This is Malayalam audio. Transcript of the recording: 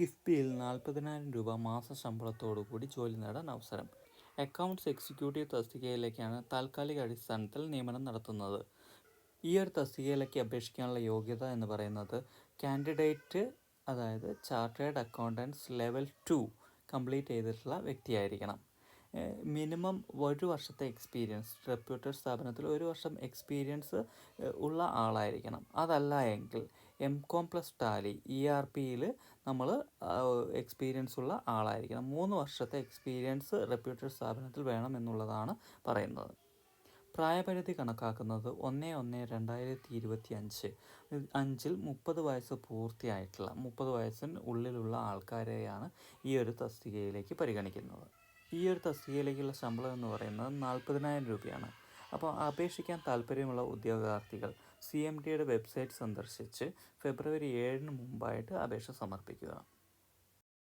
കിഫ്ബിയിൽ നാൽപ്പതിനായിരം രൂപ മാസ ശമ്പളത്തോടു കൂടി ജോലി നേടാൻ അവസരം. അക്കൗണ്ട്സ് എക്സിക്യൂട്ടീവ് തസ്തികയിലേക്കാണ് താൽക്കാലിക അടിസ്ഥാനത്തിൽ നിയമനം നടത്തുന്നത്. ഈ ഒരു തസ്തികയിലേക്ക് അപേക്ഷിക്കാനുള്ള യോഗ്യത എന്ന് പറയുന്നത് കാൻഡിഡേറ്റ് അതായത് chartered accountants level two complete ചെയ്തിട്ടുള്ള വ്യക്തിയായിരിക്കണം. മിനിമം ഒരു വർഷത്തെ എക്സ്പീരിയൻസ് റെപ്യൂട്ടഡ് സ്ഥാപനത്തിൽ ഒരു വർഷം എക്സ്പീരിയൻസ് ഉള്ള ആളായിരിക്കണം. അതല്ല എങ്കിൽ M com plus Tally E R പിയിൽ നമ്മൾ എക്സ്പീരിയൻസ് ഉള്ള ആളായിരിക്കണം. മൂന്ന് വർഷത്തെ എക്സ്പീരിയൻസ് റെപ്യൂട്ടഡ് സ്ഥാപനത്തിൽ വേണം എന്നുള്ളതാണ് പറയുന്നത്. പ്രായപരിധി കണക്കാക്കുന്നത് ഒന്ന് ഒന്ന് രണ്ടായിരത്തി ഇരുപത്തി അഞ്ച് അഞ്ചിൽ മുപ്പത് വയസ്സ് പൂർത്തിയായിട്ടുള്ള മുപ്പത് വയസ്സിന് ഉള്ളിലുള്ള ആൾക്കാരെയാണ് ഈ ഒരു തസ്തികയിലേക്ക് പരിഗണിക്കുന്നത്. ഈ ഒരു തസ്തികയിലേക്കുള്ള ശമ്പളം എന്ന് പറയുന്നത് നാൽപ്പതിനായിരം രൂപയാണ്. അപ്പോൾ അപേക്ഷിക്കാൻ താല്പര്യമുള്ള ഉദ്യോഗാർത്ഥികൾ സി എം ടിയുടെ വെബ്സൈറ്റ് സന്ദർശിച്ച് ഫെബ്രുവരി ഏഴിന് മുമ്പായിട്ട് അപേക്ഷ സമർപ്പിക്കുക.